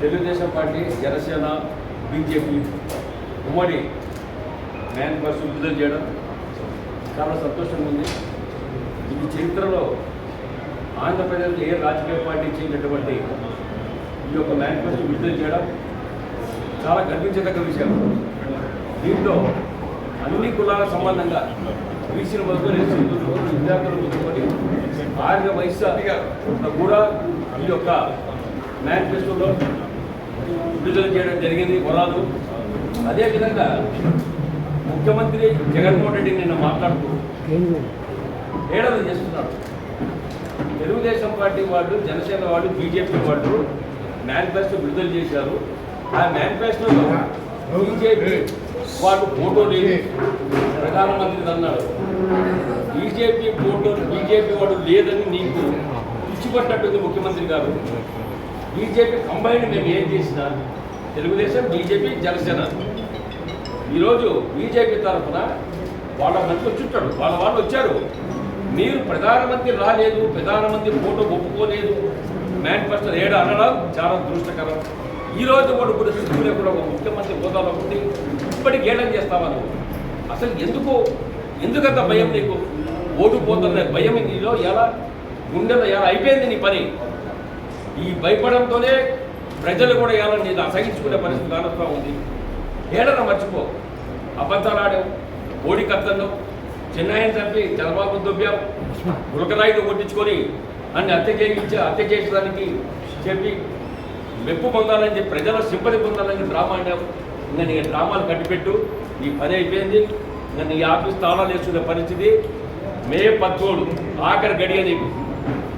Telugu Desam party Janasena BJP ఉమ్మడి manifesto విడుదల చేయడం చాలా సంతోషంగా ఉంది. ఇది చరిత్రలో ఆంధ్రప్రదేశ్లో ఏ రాజకీయ పార్టీ చేసినటువంటి ఈ యొక్క మేనిఫెస్టో విడుదల చేయడం చాలా గర్వించదగ్గ విషయం. దీంట్లో అన్ని కులాల సంబంధంగా బీసీల మొదలుకొని ఎస్సీలు విద్యార్థులు మొదలుకొని ఆర్థిక వయసు కూడా ఈ యొక్క మేనిఫెస్టోలో విడుదల చేయడం జరిగింది వరాలు అదేవిధంగా ముఖ్యమంత్రి జగన్మోహన్ రెడ్డి నిన్న మాట్లాడుతూ ఏడాది చేస్తున్నాడు తెలుగుదేశం పార్టీ వాళ్ళు జనసేన వాళ్ళు బీజేపీ వాళ్ళు మేనిఫెస్టో విడుదల చేశారు. ఆ మేనిఫెస్టోలో బీజేపీ వాళ్ళు ఫోటో లేదు ప్రధానమంత్రి అన్నాడు. బీజేపీ ఫోటో బీజేపీ వాడు లేదని నీకు పిచ్చిపట్టినట్టుంది ముఖ్యమంత్రి గారు. బీజేపీ కంబైన్ మేము ఏం చేసినా తెలుగుదేశం బీజేపీ జనసేన. ఈరోజు బీజేపీ తరఫున వాళ్ళ మంత్రి వచ్చుంటాడు వాళ్ళ వాళ్ళు వచ్చారు. మీరు ప్రధానమంత్రి రాలేదు ప్రధానమంత్రి ఫోటో ఒప్పుకోలేదు. మేనిఫెస్టో ఏడు అనడం చాలా దృష్టకరం ఈ రోజు కూడా కూడా సిగ్గు లేకుండా ఒక ముఖ్యమంత్రి హోదాలో ఉంది ఇప్పటికి ఏడం చేస్తావా నువ్వు? అసలు ఎందుకు? ఎందుకంత భయం నీకు? ఓటు పోతున్న భయం నీలో ఎలా? గుండెలో ఎలా అయిపోయింది నీ పని? ఈ భయపడంతోనే ప్రజలు కూడా ఎలా నేను అసహించుకునే పరిస్థితి కానొస్తా ఉంది. ఏడన మర్చిపో. అబద్ధాలు ఆడావు ఓడి కత్తలు చిన్నాయని తప్పి చంద్రబాబు దుబ్బావు గులకరాయితో కొట్టించుకొని అన్ని హత్య చేయించి హత్య చేసేదానికి చెప్పి మెప్పు పొందాలని చెప్పి ప్రజల సింపతి పొందాలని డ్రామా ఆడావు ఇంకా నీ డ్రామాలు కట్టిపెట్టు నీ పని అయిపోయింది. ఇంకా నీ ఆఫీస్ తాళాలు వేసుకునే పరిస్థితి. మే పద్మూడు ఆఖరి గడియ నీకు.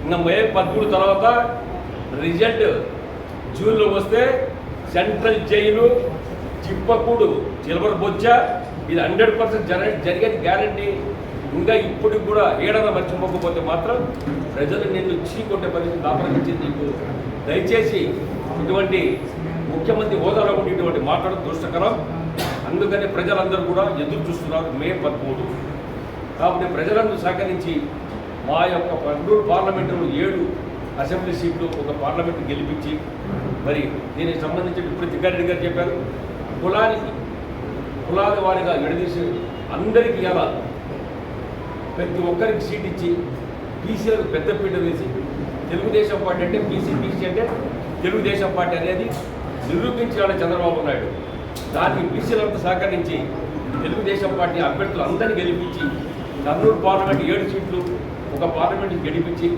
ఇంకా మే పద్మూడు తర్వాత రిజల్ట్ జూన్లో వస్తే సెంట్రల్ జైలు చిప్పకూడు చిలబర్ బొచ్చా ఇది హండ్రెడ్ పర్సెంట్ జర జరిగేది గ్యారంటీ ఇంకా ఇప్పుడు కూడా ఏడన మర్చిపోకపోతే మాత్రం ప్రజలు నిన్ను చీకొట్టే పరిస్థితి దాపరించింది నీకు. దయచేసి ఇటువంటి ముఖ్యమంత్రి హోదాలో ఉండి ఇటువంటి మాట్లాడడం దుష్టకరం అందుకని ప్రజలందరూ కూడా ఎదురు చూస్తున్నారు మే పదమూడు. కాబట్టి ప్రజలందరూ సహకరించి మా యొక్క పన్నూరు పార్లమెంటులో ఏడు అసెంబ్లీ సీట్లు ఒక పార్లమెంట్ గెలిపించి మరి దీనికి సంబంధించి ఇప్పుడు తిగ్గారెడ్డి గారు చెప్పారు. కులానికి కులాల వారిగా విడదీసి అందరికీ ఎలా ప్రతి ఒక్కరికి సీట్ ఇచ్చి బీసీలకు పెద్దపీట వేసి తెలుగుదేశం పార్టీ అంటే బీసీ బీసీ అంటే తెలుగుదేశం పార్టీ అనేది నిరూపించాడు చంద్రబాబు నాయుడు. దానికి బీసీలంతా సహకరించి తెలుగుదేశం పార్టీ అభ్యర్థులు అందరినీ గెలిపించి కర్నూలు పార్లమెంట్ ఏడు సీట్లు ఒక పార్లమెంట్ గెలిపించి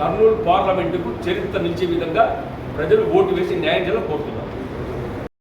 కర్నూలు పార్లమెంటుకు చరిత్ర నిలిచే విధంగా ప్రజలు ఓటు వేసి న్యాయం చేయాలని కోరుతున్నారు.